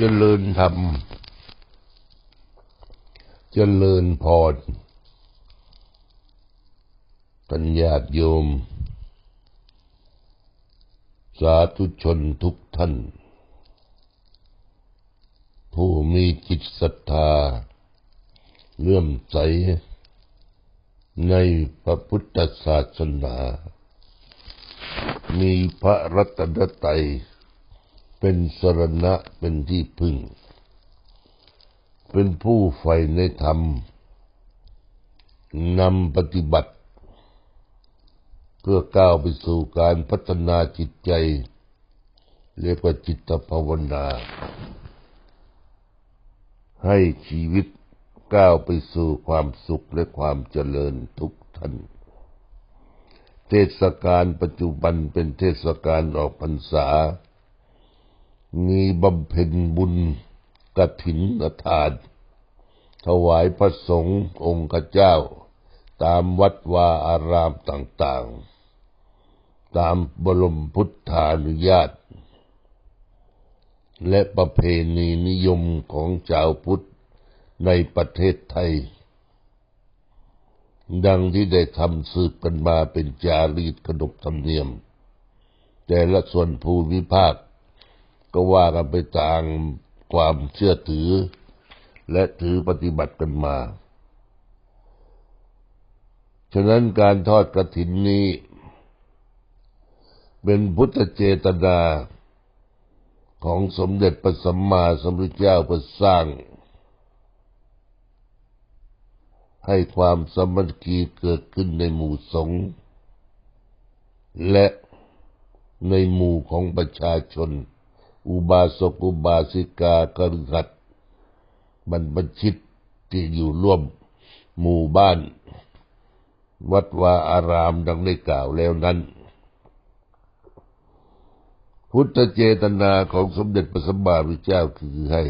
เจริญธรรมเจริญพรปัญญาโยม สาธุชนทุกท่าน ผู้มีจิตศรัทธา เลื่อมใส ในพระพุทธศาสนา มีพระรัตนตรัย เป็นสรณะเป็นที่พึ่ง เป็นผู้ใฝ่ในธรรมนำปฏิบัติ เพื่อก้าวไปสู่การพัฒนาจิตใจ เรียกว่าจิตภาวนา ให้ชีวิตก้าวไปสู่ความสุขและความเจริญทุกท่าน เทศกาลปัจจุบันเป็นเทศกาลออกพรรษา มีบำเพ็ญบุญกระถินทาน ถวายพระสงฆ์องค์เจ้า ตามวัดวาอารามต่างๆ ตามบรมพุทธานุญาต และประเพณีนิยมของชาวพุทธในประเทศไทย ดังที่ได้ทำสืบกันมาเป็นจารีตขนบธรรมเนียม แต่ละส่วนภูมิภาค ก็ว่ากันไปตามความเชื่อถือ และถือปฏิบัติกันมา ฉะนั้นการทอดกระถินนี้ เป็นพุทธเจตนาของสมเด็จพระสัมมาสัมพุทธเจ้าประสร้าง ให้ความสมัคคีเกิดขึ้นในหมู่สงฆ์และในหมู่ของประชาชน อุบาสกอุบาสิกากฤหัสบรรพชิตที่อยู่ร่วมหมู่บ้าน วัดวาอารามดังได้กล่าวแล้วนั้น พุทธเจตนาของสมเด็จพระสัมมาสัมพุทธเจ้าคือให้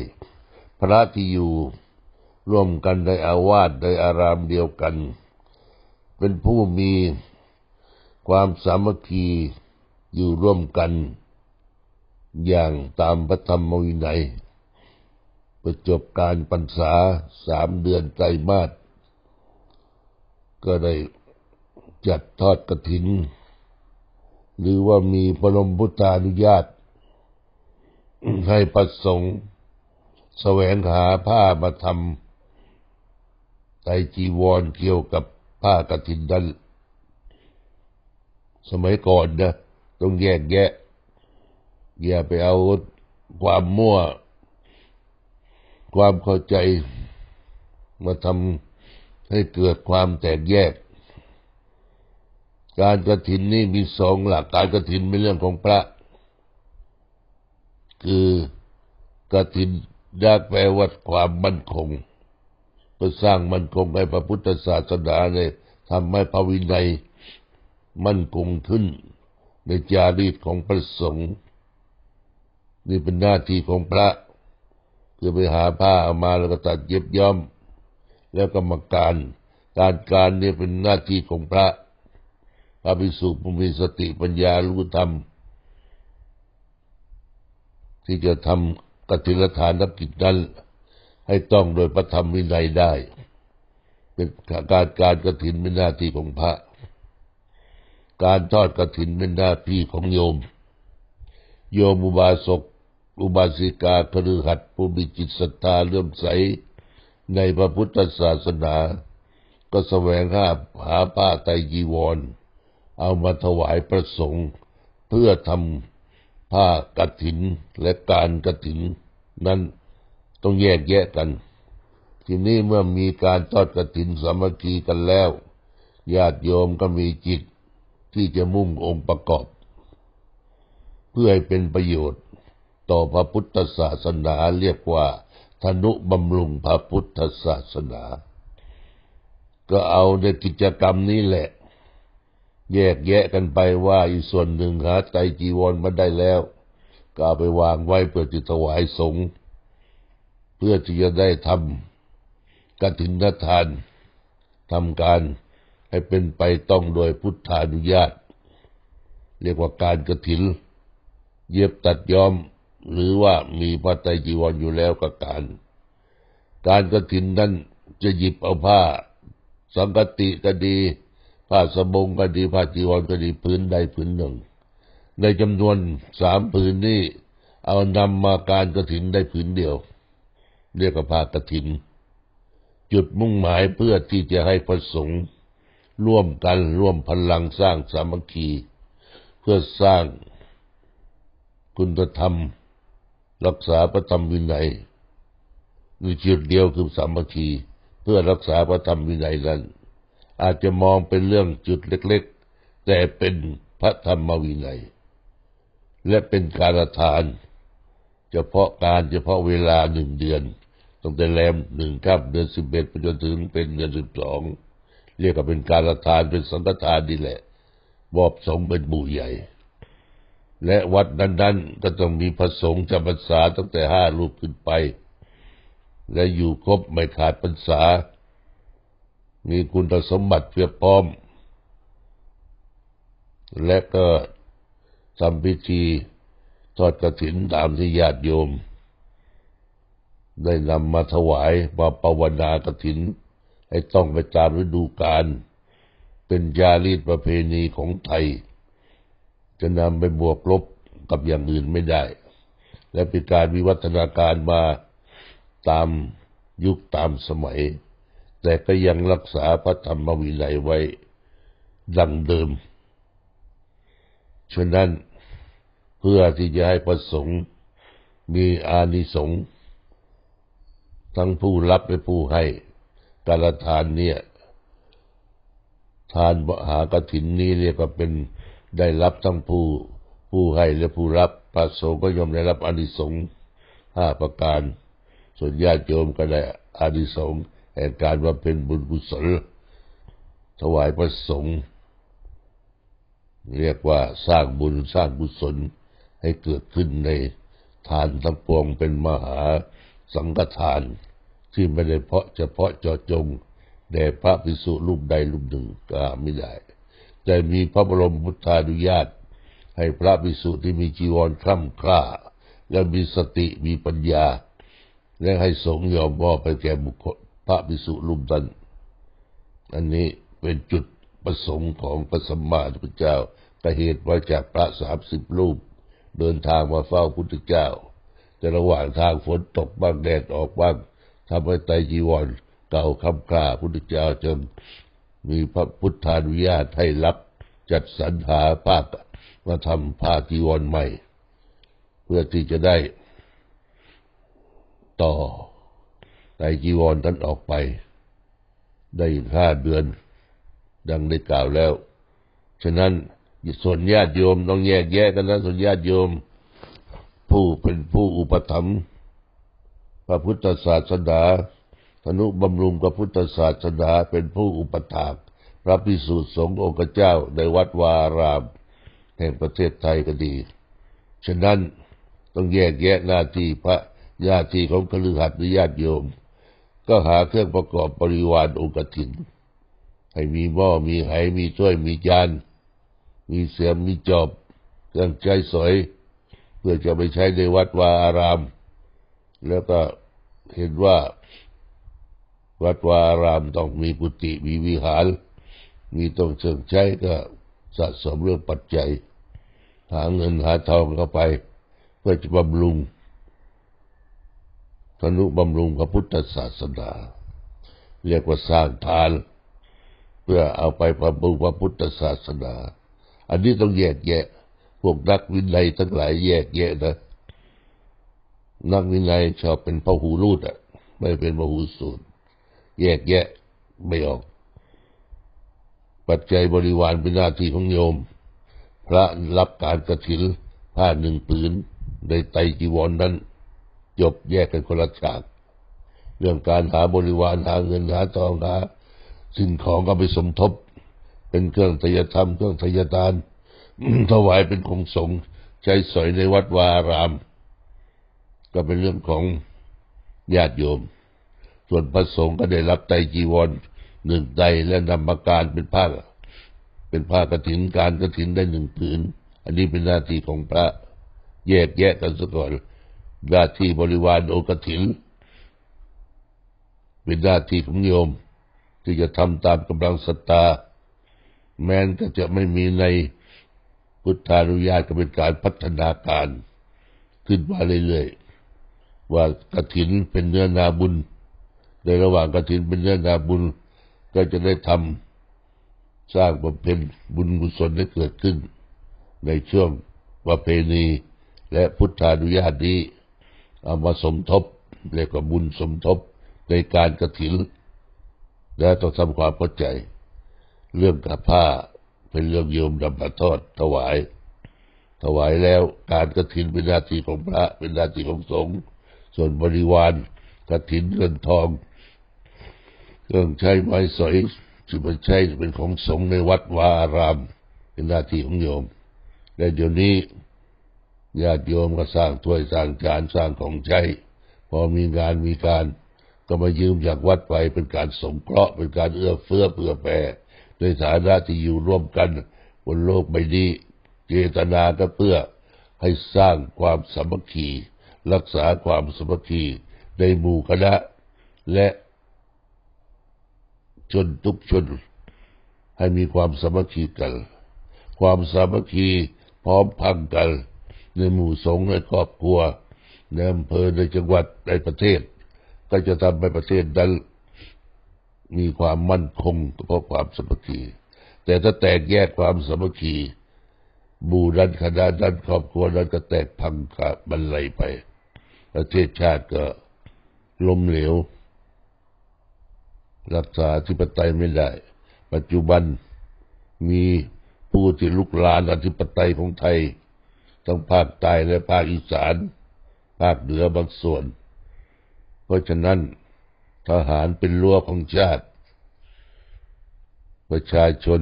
พระที่อยู่ร่วมกันในอาวาสในอารามเดียวกัน เป็นผู้มีความสามัคคีอยู่ร่วมกัน อย่างตามพระธรรมวินัย ประจบการพรรษาสามเดือนไตรมาสก็ได้จัดทอดกระถิน หรือว่ามีพระมพุทธานุญาต ให้ประสงค์แสวงหาผ้ามาทำไตจีวรเกี่ยวกับผ้ากระถินดันสมัยก่อนนะต้องแยกแยะ อย่าไปเอาความมั่ว ความเข้าใจ มาทำให้เกิดความแตกแยก การกระถินนี่มีสองหลัก การกระถินเป็นเรื่องของพระ คือกระถินยักแปลว่าความมั่นคงเพื่อสร้างมั่นคงให้พระพุทธศาสนาเนี่ยทำให้พระวินัยมั่นคงขึ้นในจารีตของพระสงฆ์ นี่เป็นหน้าที่ของพระคือไปหาผ้าเอามาแล้วก็ตัดเย็บย้อม แล้วก็มาการ การการนี่เป็นหน้าที่ของพระพระภิกษุผู้มีสติปัญญารู้ธรรม ที่จะทำกติลฐานนับกิจนั้นให้ต้องโดยพระธรรมวินัยได้ เป็นการการกระถินเป็นหน้าที่ของพระ การทอดกระถินเป็นหน้าที่ของโยม โยมอุบาสกอุบาสิกาคฤหัสถ์ผู้มีจิตศรัทธาเลื่อมใส ในพระพุทธศาสนา ก็แสวงหาหาผ้าไตจีวร เอามาถวายพระสงฆ์เพื่อทำผ้ากฐินและการกฐิน นั้นต้องแยกแยะกัน ทีนี้เมื่อมีการทอดกฐินสามัคคีกันแล้ว ญาติโยมก็มีจิตที่จะมุ่งองค์ประกอบ พื่อให้เป็นประโยชน์ ต่อพระพุทธศาสนาเรียกว่าธนุบำรุงพระพุทธศาสนา ก็เอาในกิจกรรมนี้แหละ แยกแยะกันไปว่าอีกส่วนหนึ่งหาไตจีวรมาได้แล้ว ก็เอาไปวางไว้เพื่อจิตถวายสงฆ์เพื่อที่จะได้ทำกฐินทานทำการให้เป็นไปต้องโดยพุทธานุญาต เรียกว่าการกฐิน เย็บตัดย้อมหรือว่ามีพระไตรจีวรอยู่แล้วก็การ การกระถินนั้นจะหยิบเอาผ้า สังกติก็ดี ผ้าสบงก็ดีผ้าจีวรก็ดีพื้นใดพื้นหนึ่ง ในจำนวนสามผืนนี้เอานำมาการกระถินได้ผืนเดียว เรียกว่าผ้ากระถิน จุดมุ่งหมายเพื่อที่จะให้ประสงค์ร่วมกันร่วมพลังสร้างสามัคคี เพื่อสร้าง คุณธรรม รักษาพระธรรมวินัยมีจุดเดียวคือสามัคคีเพื่อรักษาพระธรรมวินัยนั้น อาจจะมองเป็นเรื่องจุดเล็กๆ แต่เป็นพระธรรมวินัย และเป็นการทาน เฉพาะการเฉพาะเวลาหนึ่งเดือนตั้งแต่แรมหนึ่งครับเดือนสิบเอ็ดไปจนถึงเป็นเดือนสิบสองเรียกว่าเป็นการทานเป็นสังฆทานนี่แหละบอบสงเป็นบูใหญ่ และวัดนั้นๆ ก็ต้องมีพระสงฆ์จำพรรษาตั้งแต่ห้ารูปขึ้นไป และอยู่ครบไม่ขาดพรรษา มีคุณสมบัติเพียบพร้อม และก็ทำพิธีทอดกระถินตามที่ญาติโยม ได้นำมาถวายมาภาวนากระถิน ให้ต้องไปตามฤดูกาลเป็นยาลีดประเพณีของไทย จะนำไปบวกลบกับอย่างอื่นไม่ได้ และเป็นการวิวัฒนาการมาตามยุคตามสมัย แต่ก็ยังรักษาพระธรรมวินัยไว้ดังเดิม ฉะนั้นเพื่อที่จะให้ประสงค์มีอานิสงส์ทั้งผู้รับและผู้ให้การทานเนี่ย ทานหากระถินนี้เรียกว่าเป็น ได้รับทั้งผู้ผู้ให้และผู้รับพระสงฆ์ก็ยอมได้รับอานิสงส์ห้าประการ ส่วนญาติโยมก็ได้อานิสงส์แห่งการว่าเป็นบุญกุศล ถวายพระสงฆ์เรียกว่าสร้างบุญสร้างกุศลให้เกิดขึ้นในทานทั้งปวงเป็นมหาสังฆทาน ที่ไม่ได้เพาะเฉพาะเจาะจงแด่พระภิกษุรูปใดรูปหนึ่งก็ไม่ได้ แต่มีพระบรมพุทธานุญาต ให้พระภิกษุที่มีจีวรคล่ำคล้าและมีสติมีปัญญา และให้สงยอมมอบไปแก่บุคคลพระภิกษุรูปนั้นอันนี้เป็นจุดประสงค์ของพระสัมมาสัมพุทธเจ้าก็เหตุมาจากพระสามสิบรูป เดินทางมาเฝ้าพุทธเจ้า แต่ระหว่างทางฝนตกบ้างแดดออกบ้างทำให้ไตจีวรเก่าคำกล้าพุทธเจ้าจน มีพระพุทธานุญาตให้รับจัดสรรหาผ้ามาทำผ้าจีวรใหม่ เพื่อที่จะได้ต่อไตจีวรนั้นออกไป ได้ห้าเดือน ดังได้กล่าวแล้ว ฉะนั้นส่วนญาติโยมต้องแยกแยะกันนะส่วนญาติโยม ผู้เป็นผู้อุปถัมภ์พระพุทธศาสนา นุบำรุงพระพุทธศาสนาเป็นผู้อุปถากพระพิสุทธิสงฆ์องค์เจ้าในวัดวาราม แห่งประเทศไทยก็ดี ฉะนั้นต้องแยกแยะหน้าที่พระญาติของคฤหัสถ์หรือญาติโยม ก็หาเครื่องประกอบบริวารองค์ถิน ให้มีหม้อมีไหมีถ้วยมีจานมีเสียมมีจอบเครื่องใช้สอย เพื่อจะไปใช้ในวัดวาอาราม แล้วก็เห็นว่า วัดวารามต้องมีกุฏิมีวิหาร มีต้องเชิงใช้ก็สะสมเรื่องปัจจัย หาเงินหาทองเข้าไป เพื่อจะบำรุงธนุบำรุงพระพุทธศาสนา เรียกว่าสร้างทาน เพื่อเอาไปบำรุงพระพุทธศาสนา อันนี้ต้องแยกแยะ พวกนักวินัยทั้งหลายแยกแยะนะ นักวินัยชอบเป็นพหูรูดอะไม่เป็นพหูสูตร แยกแยะไม่ออก ปัจจัยบริวารเป็นหน้าที่ของโยม พระรับการกระถินผ้าหนึ่งผืนในไตจีวรนนั้น จบแยกกันคนละฉาก เรื่องการหาบริวารหาเงินหาทองหาสิ่งของก็ไปสมทบ เป็นเครื่องทยธรรมเครื่องทยทานถวายเป็นของสงฆ์ใช้สอยในวัดวาราม ก็เป็นเรื่องของญาติโยม ส่วนพระสงฆ์ก็ได้รับไตจีวรหนึ่งไตและนำมาการเป็นผ้าเป็นผ้ากระถินการกระถินได้หนึ่งผืน อันนี้เป็นหน้าที่ของพระแยกแยะกันซะก่อนหน้าที่บริวารโองค์กฐิน เป็นหน้าที่ของโยม ที่จะทำตามกำลังศรัทธาแม้นก็จะไม่มีในพุทธานุญาตก็เป็นการพัฒนาการ ขึ้นมาเรื่อยๆว่ากฐินเป็นเนื้อนาบุญ ในระหว่างกฐินเป็นเนื้อนาบุญก็จะได้ทำสร้างบำเพ็ญบุญกุศลให้เกิดขึ้น ในช่วงประเพณีและพุทธานุญาตนี้ เอามาสมทบเรียกว่าบุญสมทบในการกระถิน และต้องทำความเข้าใจ เรื่องกับผ้าเป็นเรื่องโยมดำมาทอดถวาย ถวายแล้วการกระถินเป็นหน้าที่ของพระเป็นหน้าที่ของสงฆ์ส่วนบริวาร กระถินเงินทองเครื่องใช้ไม้สอยที่มันใช้เป็นของสงฆ์ในวัดวาอาราม เป็นหน้าที่ของโยมและเดี๋ยวนี้ญาติโยมก็สร้างถ้วยสร้างจานสร้างของใช้ พอมีงานมีการก็มายืมจากวัดไปเป็นการสงเคราะห์เป็นการเอื้อเฟื้อเผื่อแผ่ในฐานะที่อยู่ร่วมกันบนโลกใบนี้เจตนาก็เพื่อให้สร้างความสามัคคี รักษาความสามัคคี ในหมู่คณะและชนทุกชน ให้มีความสามัคคีกัน ความสามัคคีพร้อมพังกัน ในหมู่สงฆ์ในครอบครัวในอำเภอในจังหวัดในประเทศ ก็จะทำให้ประเทศนั้นมีความมั่นคงเพราะความสามัคคีแต่ถ้าแตกแยกความสามัคคีบูดันคณะดันครอบครัวนั้นก็แตกพังกับบรรลัยไป ประเทศชาติก็ ล้มเหลว รักษาธิปไตยไม่ได้ ปัจจุบันมีผู้ที่ลุกลานอธิปไตยของไทย ทั้งภาคใต้และภาคอีสาน ภาคเหนือบางส่วน เพราะฉะนั้นทหารเป็นรั้วของชาติ ประชาชน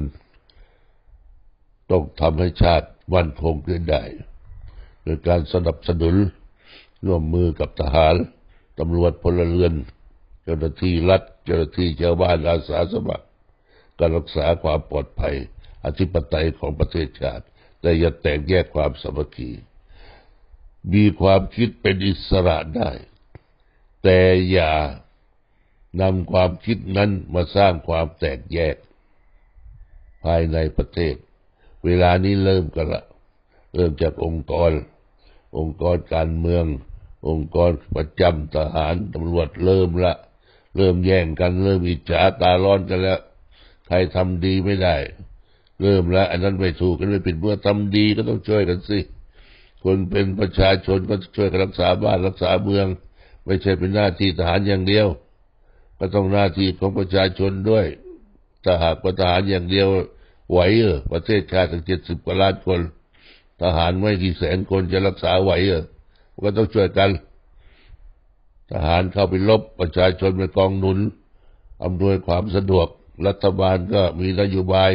ต้องทำให้ชาติมั่นคงขึ้นได้ โดยการสนับสนุนร่วมมือกับทหาร ตำรวจพลเรือน เจ้าหน้าที่รัฐ เจ้าหน้าที่ชาวบ้านอาสาสมัครการรักษาความปลอดภัย อธิปไตยของประเทศชาติ แต่อย่าแตกแยกความสามัคคี มีความคิดเป็นอิสระได้ แต่อย่านำความคิดนั้นมาสร้างความแตกแยก ภายในประเทศ เวลานี้เริ่มกันละ เริ่มจากองค์กร องค์กรการเมือง องค์กรประจำทหารตำรวจเริ่มละ เริ่มแย่งกันเริ่มอิจฉาตาร้อนกันแล้ว ใครทำดีไม่ได้ เริ่มแล้วอันนั้นไม่ถูกกันไม่ผิดเมื่อทำดีก็ต้องช่วยกันสิคนเป็นประชาชนก็ช่วยกันรักษาบ้านรักษาเมือง ไม่ใช่เป็นหน้าที่ทหารอย่างเดียว ก็ต้องหน้าที่ของประชาชนด้วยถ้าหากทหารอย่างเดียวไหวเออประเทศชาติถึงเจ็ดสิบกว่าล้านคน ทหารไม่กี่แสนคนจะรักษาไหวเออ ก็ต้องช่วยกัน ทหารเข้าไปลบประชาชนเป็นกองหนุนอำนวยความสะดวก รัฐบาลก็มีนโยบาย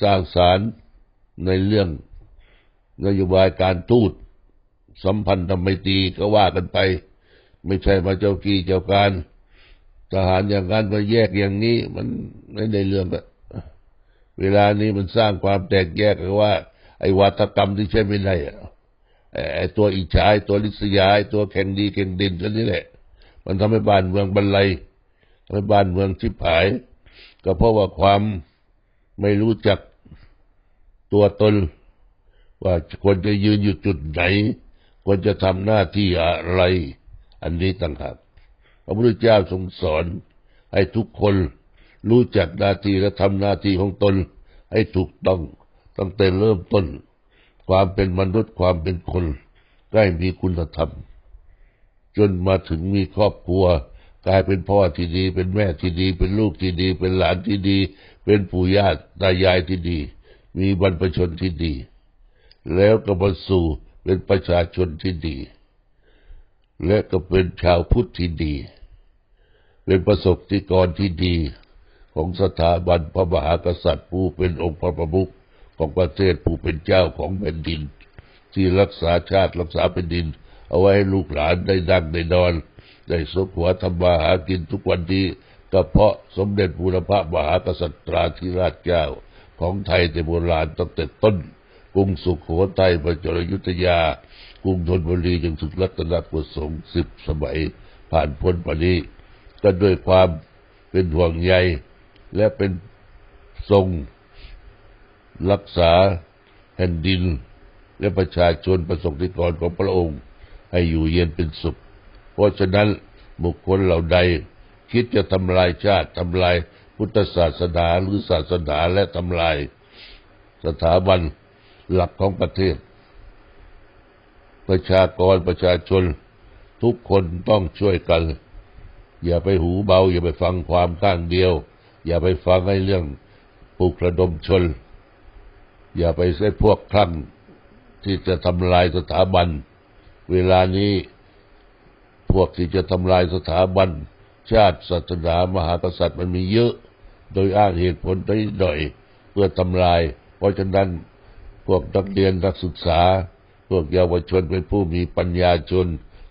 สร้างสารในเรื่องนโยบายการทูตสัมพันธ์ธรรมตรีก็ว่ากันไป ไม่ใช่มาเจ้ากี้เจ้าการ ทหารอย่างนั้นมาแยกอย่างนี้ มันไม่ได้เรื่องอะเวลานี้มันสร้างความแตกแยกว่า ไอ้วัฒกรรมที่ใช่ไม่ได้อะ ไอ้ตัวอิจฉาตัวลิษยาตัวแข่งดีแข่งดินนั่นนี่แหละ มันทำให้บ้านเมืองบรรลัยทำให้บ้านเมืองชิบหาย ก็เพราะว่าความไม่รู้จักตัวตน ว่าควรจะยืนอยู่จุดไหน ควรจะทำหน้าที่อะไร อันนี้ต่างหากพระพุทธเจ้าทรงสอน ให้ทุกคนรู้จักหน้าที่และทำหน้าที่ของตน ให้ถูกต้องตั้งแต่เริ่มต้น ความเป็นมนุษย์ความเป็นคนใกล้มีคุณธรรม จนมาถึงมีครอบครัว กลายเป็นพ่อที่ดี เป็นแม่ที่ดี เป็นลูกที่ดี เป็นหลานที่ดี เป็นปู่ย่าตายายที่ดี มีบรรพชนที่ดี แล้วก็มาสู่เป็นประชาชนที่ดี และก็เป็นชาวพุทธที่ดี เป็นประสบทิกรที่ดีของสถาบันพระมหากษัตริย์ผู้เป็นองค์พระประมุข ของประเทศผู้เป็นเจ้าของแผ่นดิน ที่รักษาชาติรักษาแผ่นดิน เอาไว้ให้ลูกหลานได้ดังได้นอน ได้สกหัวทำมาหากินทุกวันนี้ก็เพราะสมเด็จบูรพมหากษัตราธิราชเจ้า ของไทยแต่โบราณตั้งแต่ต้นกรุงสุขโขทัยประจรยุทธยา กรุงธนบุรีจึงถึงรัตนโกสินทร์สิบสมัยผ่านพ้นปนี้ก็ด้วยความเป็นห่วงใยและเป็นทรง รักษาแผ่นดิน และประชาชนประสบนิกรของพระองค์ ให้อยู่เย็นเป็นสุข เพราะฉะนั้นบุคคลเหล่าใด คิดจะทำลายชาติทำลายพุทธศาสนาหรือศาสนาและทำลาย สถาบันหลักของประเทศ ประชากรประชาชนทุกคนต้องช่วยกัน อย่าไปหูเบา อย่าไปฟังความข้างเดียว อย่าไปฟังให้เรื่องปลุกระดมชน อย่าไปใช้พวกคลั่งที่จะทำลายสถาบัน เวลานี้พวกที่จะทำลายสถาบัน ชาติศาสนามหากษัตริย์มันมีเยอะ โดยอ้างเหตุผลได้หน่อย เพื่อทำลาย เพราะฉะนั้นพวกนักเรียนนักศึกษา พวกเยาวชนเป็นผู้มีปัญญาชน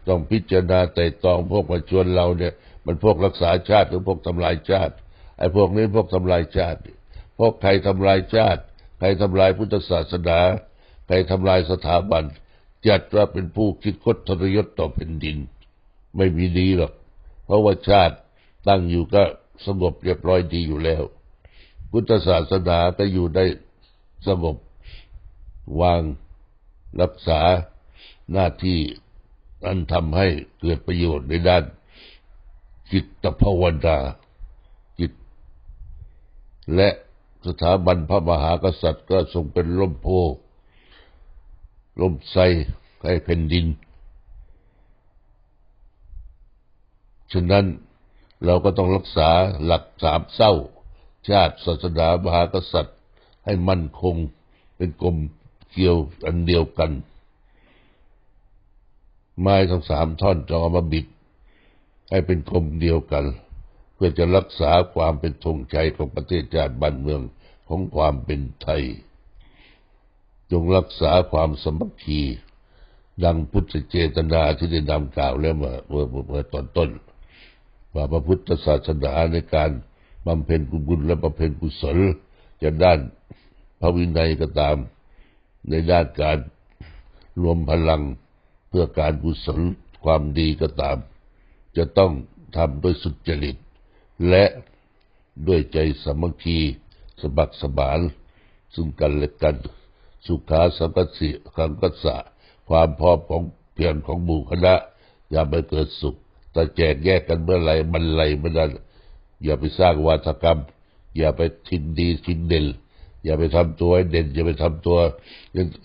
ต้องพิจารณาแต่ตองพวกมาชวนเราเนี่ย มันพวกรักษาชาติหรือพวกทำลายชาติไอ้พวกนี้พวกทำลายชาติพวกใครทำลายชาติ ใครทำลายพุทธศาสนา ใครทำลายสถาบัน จัดว่าเป็นผู้คิดคดทรยศต่อแผ่นดิน ไม่มีดีหรอก เพราะว่าชาติตั้งอยู่ก็สงบเรียบร้อยดีอยู่แล้ว พุทธศาสนาก็อยู่ได้สงบวางรักษาหน้าที่อันทำให้เกิดประโยชน์ในด้าน จิตภาวนาจิตและ สถาบันพระมหากษัตริย์ก็ทรงเป็นร่มโพร่มไทรให้แผ่นดิน ฉะนั้นเราก็ต้องรักษาหลักสามเศร้า ชาติศาสนามหากษัตริย์ ให้มั่นคงเป็นกลมเกี่ยวอันเดียวกัน ไม้ทั้งสามท่อนจะเอามาบิด ให้เป็นกลมเดียวกัน พื่อจะรักษาความเป็นธงชัยของประเทศชาติบ้านเมืองของความเป็นไทย จงรักษาความสมัคคีดังพุทธเจตนาที่ได้นำกล่าวแล้วเมื่อเมื่อเมื่อตอนต้น ว่าพระพุทธศาสนาในการบำเพ็ญกุบุญและบำเพ็ญกุศลจะด้านพระวินัยก็ตาม ในด้านการรวมพลังเพื่อการกุศลความดีก็ตาม จะต้องทำด้วยสุจริต และด้วยใจสมัคคีสบักสบาน ซึ่งกันและกัน สุขาสังกัสสิขังกัสสะ ความพอของเพียรของหมู่คณะ อย่าไปเกิดสุขแต่แจกแยกกันเมื่อไรมันไรเมื่อนั้นอย่าไปสร้างวาทกรรม อย่าไปทินดีทินเด่นอย่าไปทำตัวให้เด่น อย่าไปทำตัว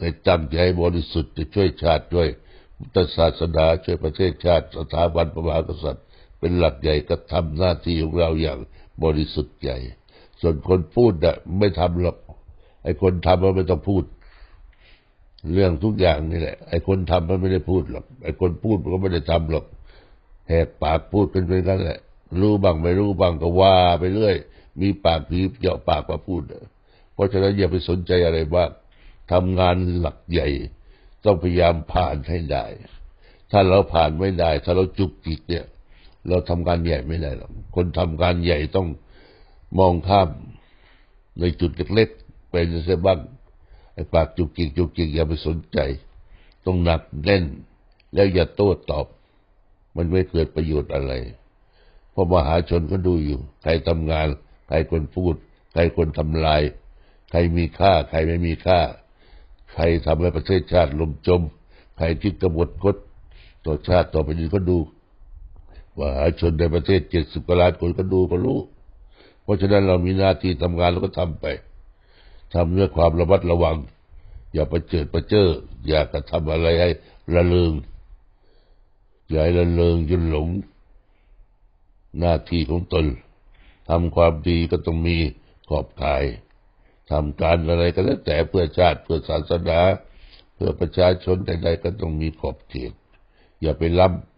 ให้ตั้งใจให้บริสุทธิ์จะช่วยชาติช่วยพุทธศาสนาช่วยประเทศชาติสถาบันพระมหากษัตริย์ เป็นหลักใหญ่ก็ทำหน้าที่ของเราอย่างบริสุทธิ์ใหญ่ส่วนคนพูดน่ะไม่ทำหรอก ไอ้คนทำมันไม่ต้องพูด เรื่องทุกอย่างนี่แหละ ไอ้คนทำมันไม่ได้พูดหรอก ไอ้คนพูดมันก็ไม่ได้ทำหรอกแหกปากพูดกันไปนั่นแหละ รู้บ้างไม่รู้บ้างก็ว่าไปเรื่อย มีปากผีเจาะปากมาพูดเพราะฉะนั้นอย่าไปสนใจอะไรบ้างทำงานหลักใหญ่ ต้องพยายามผ่านให้ได้ ถ้าเราผ่านไม่ได้ ถ้าเราจุกจิกเนี่ย เราทำงานใหญ่ไม่ได้หรอกคนทำงานใหญ่ต้องมองข้ามในจุดเล็กๆไปเสียบ้างไอ้ปากจุกจิกจุกจิกอย่าไปสนใจ ต้องหนักแน่น แล้วอย่าโต้ตอบ มันไม่เกิดประโยชน์อะไร เพราะมหาชนก็ดูอยู่ ใครทำงาน ใครคนพูด ใครคนทำลาย ใครมีค่า ใครไม่มีค่า ใครทำให้ประเทศชาติล่มจม ใครคิดกบฏคดต่อชาติต่อไปนี้ก็ดู ว่าชนในประเทศเจ็ดสิบกว่าล้านคนก็ดูก็รู้ เพราะฉะนั้นเรามีหน้าที่ทำงานเราก็ทำไปทำด้วยความระมัดระวัง อย่าประเจิดประเจ้ออย่ากระทำอะไรให้ระเริงอย่าให้ระเริงจนหลง หน้าที่ของตนทำความดีก็ต้องมีขอบกายทำการอะไรก็แล้วแต่เพื่อชาติเพื่อศาสนา เพื่อประชาชนใดๆก็ต้องมีขอบเขตอย่าไปล้ำ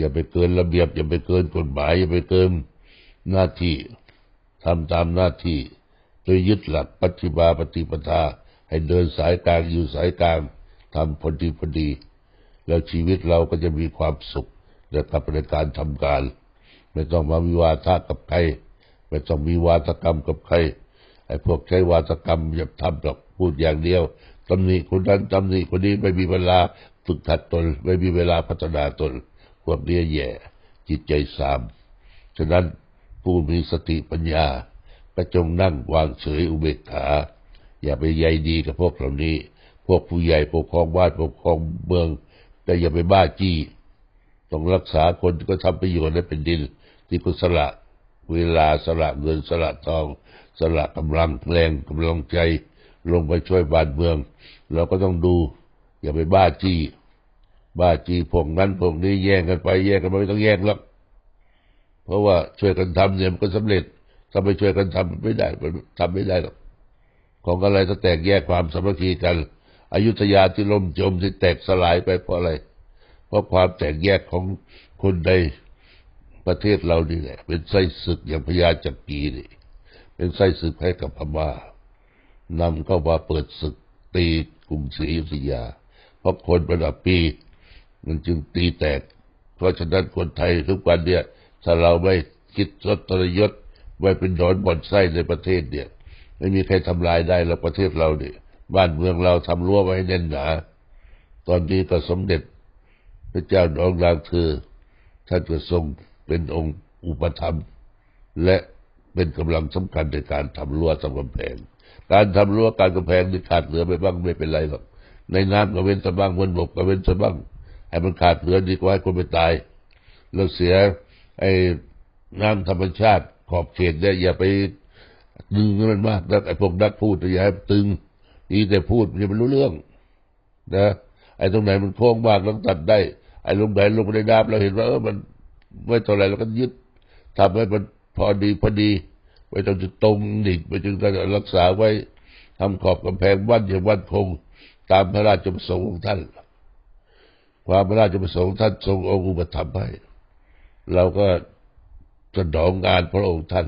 อย่าไปเกินระเบียบ อย่าไปเกินกฎหมาย อย่าไปเกินหน้าที่ทำตามหน้าที่โดยยึดหลักปัจจิบาปฏิปทา ให้เดินสายกลางอยู่สายกลางทำพอดีพอดี แล้วชีวิตเราก็จะมีความสุขและกับในการทำการ ไม่ต้องมาวิวาทะกับใครไม่ต้องมีวาทกรรมกับใครไอ้พวกใช้วาทกรรมอย่าทำหรอกพูดอย่างเดียวตำหนิคนนั้นตำหนิคนนี้ไม่มีเวลาฝึกขัดตน ไม่มีเวลาพัฒนาตน พวกนี้ยแย่ จิตใจสาม ฉะนั้นผู้มีสติปัญญาก็จงนั่งวางเฉยอุเบกขา อย่าไปใยดีกับพวกเหล่านี้ พวกผู้ใหญ่ปกครองบ้านปกครองเมือง แต่อย่าไปบ้าจี้ต้องรักษาคนก็ทำประโยชน์ในเป็นดิน ที่กุศละเวลาสละเงินสละทอง สละกำลังแรงกำลังใจ ลงไปช่วยบ้านเมือง เราก็ต้องดู อย่าไปบ้าจี้ บ้าจีพวกนั้นพวกนี้แย่งกันไปแย่งกันมาไม่ต้องแย่งหรอกเพราะว่าช่วยกันทำเนี่ยมันก็สำเร็จถ้าไม่ช่วยกันทำไม่ได้มันทำไม่ได้หรอกของอะไรถ้าแตกแยกความสามัคคีกันอยุธยาที่ล่มจมที่แตกสลายไปเพราะอะไร เพราะความแตกแยกของคนในประเทศเรานี่แหละ เป็นไส้ศึกอย่างพญาจักรีนี่ เป็นไส้ศึกให้กับพม่านำเข้ามาเปิดศึกตีกรุงศรีอยุธยา เพราะคนประดับปี มันจึงตีแตก เพราะฉะนั้นคนไทยทุกวันเนี่ย ถ้าเราไม่คิดลดตรยศไว้เป็นหนอนบ่อนไส้ในประเทศเนี่ย ไม่มีใครทำลายได้แล้วประเทศเราเนี่ย บ้านเมืองเราทำรั้วไว้แน่นหนา ตอนนี้ก็สมเด็จ พระเจ้าน้องนางเธอท่านก็ทรงเป็นองค์อุปถัมภ์และเป็นกำลังสำคัญในการทำรั้วทำกำแพง การทำรั้วการกำแพงนี่ขาดเหลือไปบ้างไม่เป็นไรหรอกในน้ำก็เว้นสะบ้างบนบกก็เว้นสะบ้าง ให้มันขาดเหลือดีกว่าให้คนไปตาย แล้วเสียไอ้น้ำธรรมชาติขอบเขตเนี่ยอย่าไปดึงมันมากนะไอ้พวกนักพูดอย่าให้ตึงอีแต่พูดอย่ามันรู้เรื่อง นะไอ้ตรงไหนมันโค้งมากต้องตัดได้ ไอ้ลงไหนลงในน้ำเราเห็นว่าเออมันไม่เท่าไรเราก็ยึดทำให้มันพอดีพอดีไม่ต้องจะตรงดิ่งไปจึงจะรักษาไว้ทำขอบกำแพงวัดอย่างวัดคง ตามพระราชประสงค์ของท่าน ความพระราชประสงค์ท่านทรงองค์อุปถัมภ์ให้เราก็สนองงานพระองค์ท่าน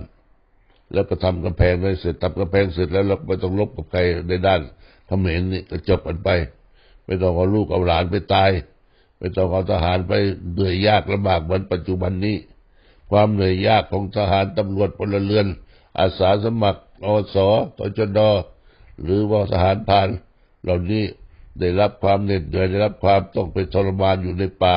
แล้วก็ทำกำแพงได้เสร็จทำกำแพงเสร็จแล้วเราไม่ต้องลบกับใครในด้านเขมรนี่ก็จบกันไป ไม่ต้องเอาลูกเอาหลานไปตาย ไม่ต้องเอาทหารไปเหนื่อยยากลำบากเหมือนปัจจุบันนี้ ความเหนื่อยยากของทหารตำรวจพลเรือน อาสาสมัครอสตจดหรือว่าทหารพานเหล่านี้ ได้รับความเหน็ดเหนื่อยได้รับความต้องไปทรมานอยู่ในป่า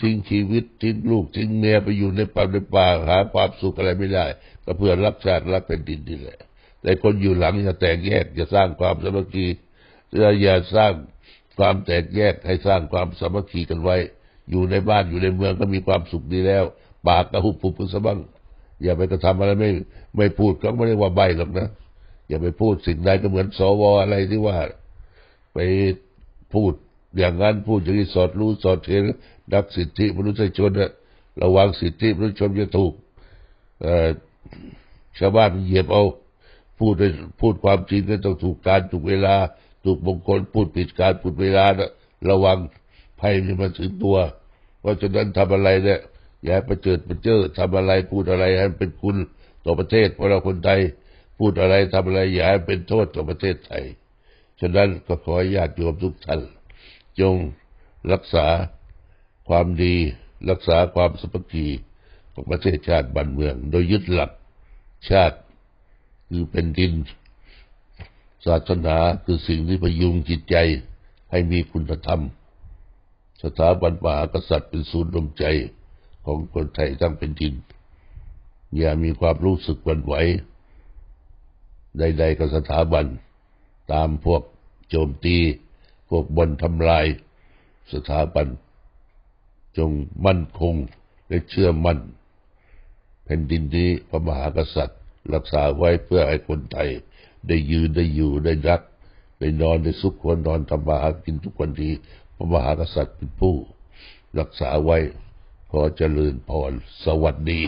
ทิ้งชีวิตทิ้งลูกทิ้งเมียไปอยู่ในป่าในป่าหาความสุขอะไรไม่ได้ ก็เพื่อรักชาติรักแผ่นดินนี่แหละ แต่คนอยู่หลังจะแตกแยกจะสร้างความสามัคคีจะอย่าสร้างความแตกแยกให้สร้างความสามัคคีกันไว้ อยู่ในบ้านอยู่ในเมืองก็มีความสุขดีแล้ว ปากกระหุบปุบกันซะบ้าง อย่าไปกระทำอะไรไม่ ไม่พูดก็ไม่ได้ว่าใบหรอกนะ อย่าไปพูดสิ่งใดก็เหมือนสวอะไรที่ว่า ไปพูดอย่างนั้นพูดอย่างนี้สอดรู้สอดเห็นนักสิทธิมนุษยชนเนี่ยระวังสิทธิมนุษยชนจะถูกชาวบ้านเหยียบเอา พูดพูดความจริงก็ต้องถูกการถูกเวลา ถูกมงคลพูดผิดการพูดเวลานะระวังภัยมันมาถึงตัว เพราะฉะนั้นทำอะไรเนี่ยอย่าไปเจิดไปเจอทำอะไรพูดอะไรให้เป็นคุณต่อประเทศเพราะเราคนไทยพูดอะไรทำอะไรอย่าให้เป็นโทษต่อประเทศไทย ฉะนั้นก็ขอญาติโยมทุกท่านจงรักษาความดีรักษาความสมัคคีของประเทศชาติบ้านเมือง โดยยึดหลักชาติคือเป็นดิน ศาสนาคือสิ่งที่พยุงจิตใจให้มีคุณธรรม สถาบันมหากษัตริย์เป็นศูนย์รวมใจของคนไทยทั้งเป็นดิน อย่ามีความรู้สึกวันไหวใด ๆกับสถาบัน ตามพวกโจมตี พวกบนทำลายสถาบัน จงมั่นคงและเชื่อมั่นแผ่นดินนี้พระมหากษัตริย์ รักษาไว้เพื่อให้คนไทย ได้ยืนได้อยู่ได้รักได้นอนได้สุขคนนอนทำมาหากินทุกวันดีพระมหากษัตริย์เป็นผู้ รักษาไว้ขอเจริญพรสวัสดี